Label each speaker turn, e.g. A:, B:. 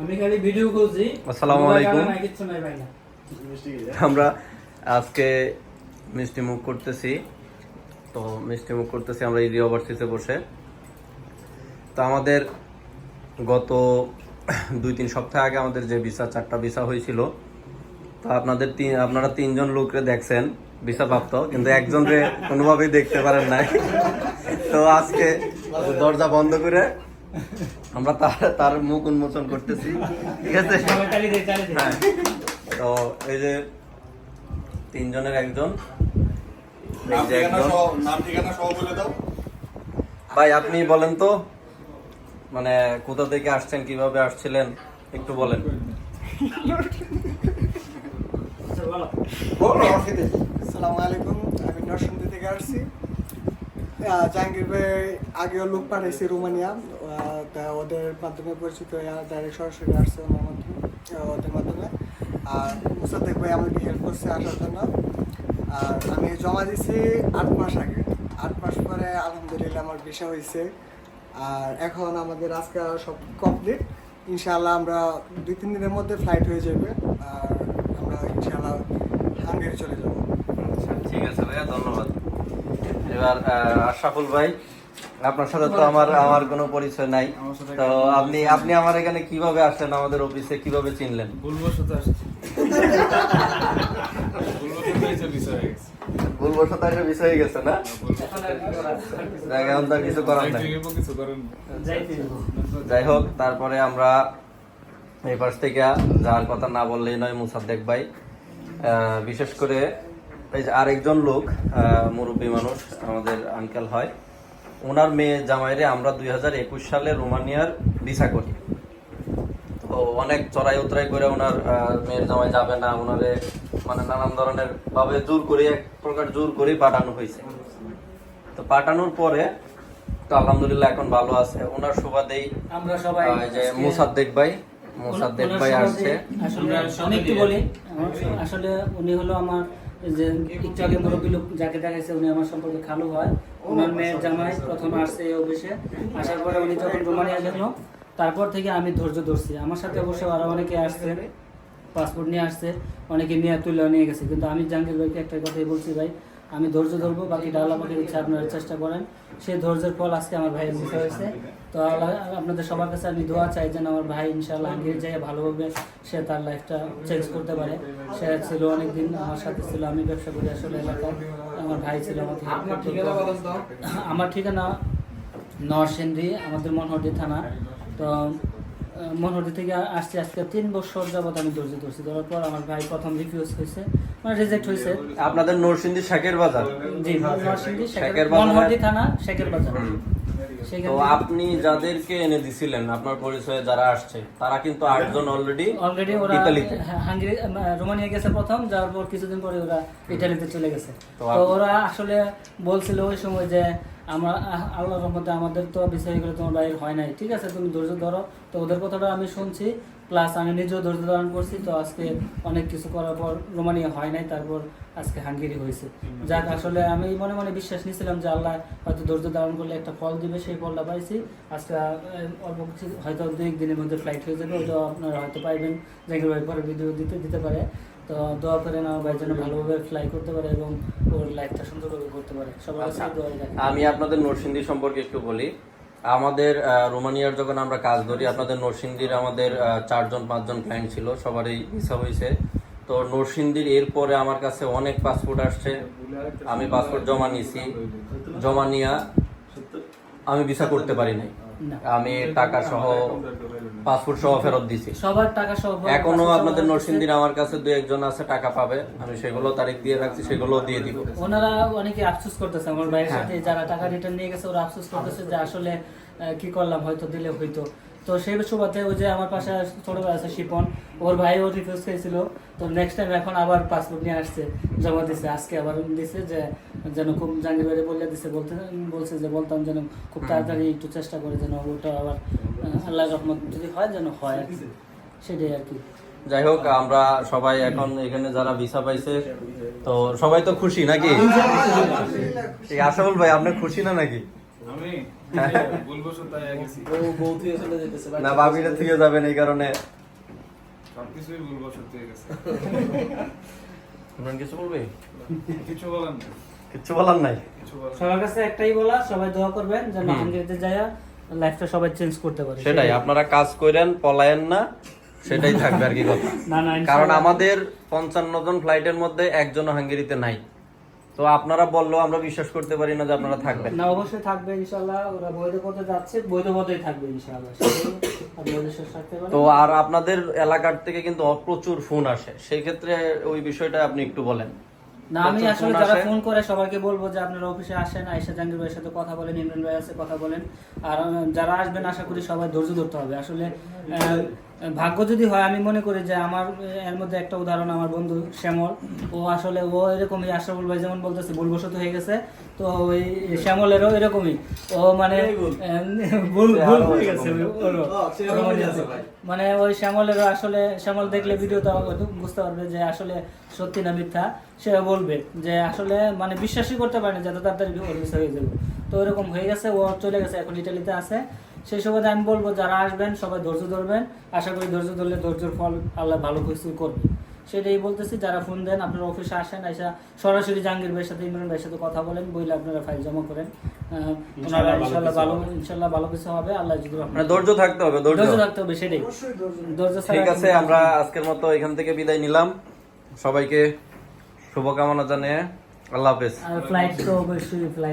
A: আমি খালি ভিডিও করছি
B: আসসালামু আলাইকুম। আমরা আজকে মিষ্টি মুখ করতেছি। তো মিষ্টি মুখ করতেছি আমরা ইডি ওভারসিসে বসে। তো আমাদের গত দুই তিন সপ্তাহ আগে আমাদের যে ভিসা চারটা ভিসা হয়েছিল তো আপনাদের তিন আপনারা তিনজন লোকরে দেখছেন ভিসা প্রাপ্ত কিন্তু একজনরে কোনোভাবেই দেখতে পারেন নাই। তো আজকে দরজা বন্ধ করে আমরা তার তার মুখ উন্মোচন করতেছি। ঠিক আছে? হ্যাঁ। তো এই যে তিনজনের একজন এই
C: নাম
B: যে
C: ঠিকানা
B: একজন।
C: সহ নাম ঠিকানা সহ বলে দাও।
B: ভাই আপনি বলেন তো মানে কোথা থেকে আসছেন কীভাবে আসছিলেন একটু বলেন।
A: আচ্ছা।
D: আসসালামু আলাইকুম আমি নরসিংদী থেকে আসছি। জাহাঙ্গীর ভাই আগেও লোক পাঠাইছি রোমানিয়া তা ওদের মাধ্যমে পরিচিত ডাইরেক্ট সরাসরি আসছে ওনার মাধ্যমে ওদের মাধ্যমে। আর মুসাদ্দেক ভাই আমাকে হেল্প করছে আসার জন্য। আর আমি জমা দিছি আট মাস আগে। আট মাস পরে আলহামদুলিল্লাহ আমার ভিসা হয়েছে আর এখন আমাদের আজকে সব কমপ্লিট ইনশাআল্লাহ আমরা দুই তিন দিনের মধ্যে ফ্লাইট হয়ে যাবে। আর আমরা ইনশাআল্লাহ হাঙ্গেরি চলে যাব।
B: আচ্ছা, ঠিক আছে ভাইয়া ধন্যবাদ। এবার আহ, আশরাফুল ভাই আপনার সাথে তো আমার আমার কোনো পরিচয় নাই। তো আপনি আপনি আমার এখানে কীভাবে আসলেন আমাদের অফিসে কীভাবে চিনলেন?
E: ভুলবশত আসছি। ভুলবশত বিষয়
B: ভুলবশত একটা বিষয় হয়ে গেছে না? এখন তো আর কিছু করার নাই। যাই হোক তারপরে আমরা এই পাশ থেকে যার কথা না বললেই নয় মুসাদ্দেক ভাই। আহ, বিশেষ করে এই যে আরেকজন লোক আহ, মুরব্বী মানুষ আমাদের আঙ্কেল হয়। ওনার মেয়ে জামাইরে আমরা দুই হাজার একুশ সালে রোমানিয়ার ভিসা করি। তো অনেক চড়াই উতরাই করে ওনার মেয়ের জামাই যাবে না ওনারে মানে নানান ধরনের ভাবে জোর করে এক প্রকার জোর করে পাঠানো হয়েছে। তো পাঠানোর পরে তো আলহামদুলিল্লাহ এখন ভালো আছে। ওনার সুবাদেই
A: আমরা সবাই
B: যে মুসাদ্দেক ভাই মুসাদ্দেক ভাই আসছে।
A: আসলে আমি বলি। আসলে উনি হলো আমার যে একটু আগে মুরব্বী লোক যাকে দেখাইছে উনি আমার সম্পর্কে খালু হয়। ওনার মেয়ের জামাই প্রথম আসছে এই অফিসে। আসার পরে উনি যখন রোমানিয়া গেল, তারপর থেকে আমি ধৈর্য ধরছি। আমার সাথে অবশ্য আরও অনেকে আসছে, পাসপোর্ট নিয়ে আসছে, অনেকে নিয়ে তুলে নিয়ে গেছে। কিন্তু আমি জাহাঙ্গীর ভাইকে একটা কথাই বলছি ভাই আমি ধৈর্য ধরবো বাকি ডালা বাকি ইচ্ছা আপনারা চেষ্টা করেন। সেই ধৈর্যের ফল আজকে আমার ভাইয়ের বিষয় হয়েছে। তো আল্লাহ আপনাদের সবার কাছে আমি দোয়া চাই যেন আমার ভাই ইনশাআল্লাহ হাঙ্গেরি যাই ভালোভাবে সে তার লাইফটা চেঞ্জ করতে পারে। সে ছিল অনেকদিন আমার সাথে ছিল আমি ব্যবসা করি আসলে এলাকায়। আমার ভাই ছিল আমাকে। আমার ঠিকানা নরসিংদী আমাদের মনোহরদী থানা। তো আহ, মনোহরদী থেকে আসছে আজকে। তিন বছর যাবত আমি ধৈর্য ধরছি। ধরার পর আমার ভাই প্রথম রিফিউজ হয়েছে। মানে রিজেক্ট হয়েছে।
B: আপনাদের নরসিংদী শাকের বাজার?
A: জি নরসিংদী
B: শেখের বাজার
A: মনোহরি থানা শেখের বাজার।
B: তো আপনি যাদেরকে এনে দিছিলেন আপনার পরিচয়ে যারা আসছে তারা কিন্তু আটজন অলরেডি
A: অলরেডি ওরা
B: ইতালিতে।
A: হ্যাঁ, হাঙ্গেরি রোমানিয়া গেছে প্রথম যাওয়ার পর কিছুদিন পরে ওরা ইটালিতে চলে গেছে।
B: তো
A: ওরা আসলে বলছিল ওই সময় যে আমরা আল্লাহর রহমতে আমাদের তো বিষয় করে তোমার বাইরে হয় নাই। ঠিক আছে তুমি ধৈর্য ধরো। তো ওদের কথাটা আমি শুনছি। প্লাস আমি নিজেও ধৈর্য ধারণ করছি তো আজকে অনেক কিছু করার পর রোমানিয়া হয় নাই তারপর আজকে হাঙ্গেরি হয়েছে। যাক আসলে আমি মনে মনে বিশ্বাস নিয়েছিলাম যে আল্লাহ হয়তো ধৈর্য ধারণ করলে একটা ফল দিবে সেই ফলটা পাইছি। আজকে অল্প কিছু হয়তো দুই এক দিনের মধ্যে ফ্লাইট হয়ে যাবে ওটা আপনারা হয়তো পাইবেন। জায়গার ভাই পরে ভিডিও দিতে দিতে পারে। তো দোয়া করেন আমার ভাই যেন ভালোভাবে ফ্লাই করতে পারে এবং ওর লাইফটা সুন্দরভাবে করতে পারে। সবার কাছে দোয়া
B: আমি আপনাদের নরসিংদী সম্পর্কে একটু বলি। আমাদের রোমানিয়ার যখন আমরা কাজ ধরি, আপনাদের নরসিংদীর আমাদের চারজন, পাঁচজন ক্লায়েন্ট ছিল, সবারই হিসাব হয়েছে তো নরসিংদীর এরপরে আমার কাছে অনেক পাসপোর্ট আসছে। আমি পাসপোর্ট জমা নিয়েছি। জমা নিয়া আমি ভিসা করতে পারি নাই। আমি টাকা সহ পাসপোর্ট সহ ফেরত দিছি।
A: সবার টাকা সহ
B: এখনও আপনাদের নরসিংদীর আমার কাছে দুই একজন আছে টাকা পাবে। আমি সেগুলো তারিখ দিয়ে রাখছি সেগুলো দিয়ে দিব।
A: ওনারা অনেকে আফসোস করতেছে আমার ভাইয়ের
B: হ্যাঁ।
A: সাথে যারা টাকা রিটার্ন নিয়ে গেছে ওরা আফসোস করতেছে যে আসলে কি করলাম হয়তো দিলে হইতো। তো সেই সুবাদে ওই যে আমার পাশে ছোট ভাই আছে শিপন ওর ভাই ও রিফিউজ খেয়েছিল তো নেক্সট টাইম এখন আবার পাসপোর্ট নিয়ে আসছে জমা দিছে। আজকে আবার দিছে যে যেন খুব জাঙ্গি বাইরে বলে দিছে। বলতে বলছে যে বলতাম যেন খুব তাড়াতাড়ি একটু চেষ্টা করে যেন ওটা আবার আল্লাহ রহমত যদি হয় যেন হয় আর কি। সেটাই আর কি।
B: যাই হোক আমরা সবাই এখন এখানে যারা ভিসা পাইছে তো সবাই তো খুশি নাকি? এই আশাফুল ভাই আপনি খুশি না নাকি?
E: গেছি।
B: না বাবিরা থেকে যাবেন এই কারণে।
E: সবকিছুই ভুলবশত হয়ে গেছে।
B: কিছু বলবে?
E: কিছু বলার নাই।
B: কিছু বলার নাই।
A: সবার কাছে একটাই বলা সবাই দোয়া করবেন যেন। হাঙ্গেরিতে যায় লাইফটা সবাই চেঞ্জ করতে পারে।
B: সেটাই আপনারা কাজ করেন পলায়েন না সেটাই থাকবে আর কি কথা।
A: না না
B: কারণ আমাদের পঞ্চান্ন জন ফ্লাইটের মধ্যে একজন হাঙ্গেরিতে নাই। তো আপনারা বলল আমরা বিশ্বাস করতে পারি না যে আপনারা থাকবেন।
A: না অবশ্যই থাকবে ইনশাআল্লাহ। ওরা বৈধ পথে যাচ্ছে বৈধ পথেই থাকবে ইনশাআল্লাহ।
B: তো আর আপনাদের এলাকার থেকে কিন্তু প্রচুর ফোন আসে। সেই ক্ষেত্রে ওই বিষয়টা আপনি একটু বলেন।
A: না আমি আসলে
B: ফোন
A: যারা ফোন করে সবাইকে বলব যে আপনারা অফিসে আসেন আয়সা জাহাঙ্গীর ভাইয়ের সাথে কথা বলেন ইমরান ভাইয়ের সাথে কথা বলেন। আর যারা আসবেন আশা করি সবাই ধৈর্য ধরতে হবে। আসলে ভাগ্য যদি হয় আমি মনে করি যে আমার এর মধ্যে একটা উদাহরণ আমার বন্ধু শ্যামল। ও আসলে ও এরকমই আশরাফুল ভাই যেমন বলতেছে ভুলবশত হয়ে গেছে। তো ওই শ্যামলেরও এরকমই। ও মানে ভুল। ভুল হয়ে গেছে। মানে ওই শ্যামলেরও আসলে শ্যামল দেখলে ভিডিওটা হয়তো বুঝতে পারবে যে আসলে সত্যি না মিথ্যা। সে বলবে যে আসলে মানে বিশ্বাসই করতে পারে না যে এত তাড়াতাড়ি হয়ে যাবে। তো এরকম হয়ে গেছে ও চলে গেছে এখন ইটালিতে আছে। সেই সুবাদে আমি বলব যারা আসবেন সবাই ধৈর্য ধরবেন। আশা করি ধৈর্য ধরলে ধৈর্যের ফল আল্লাহ ভালো কিছু করবে। সেটাই বলতেছি যারা ফোন দেন আপনারা অফিসে আসেন এসে সরাসরি জাহাঙ্গীর ভাইয়ের সাথে ইমরান ভাইয়ের সাথে কথা বলেন বইলে আপনারা ফাইল জমা করেন। ওনারা ইনশাল্লাহ ভালো ইনশাল্লাহ ভালো কিছু হবে। আল্লাহ যদি
B: মানে ধৈর্য থাকতে হবে ধৈর্য।
A: থাকতে হবে সেটাই।
D: ধৈর্য
A: ধৈর্য
B: ঠিক আছে আমরা আজকের মতো এখান থেকে বিদায় নিলাম। সবাইকে শুভকামনা জানিয়ে আল্লাহ হাফেজ।
A: আর ফ্লাইট তো অবশ্যই ফ্লাইট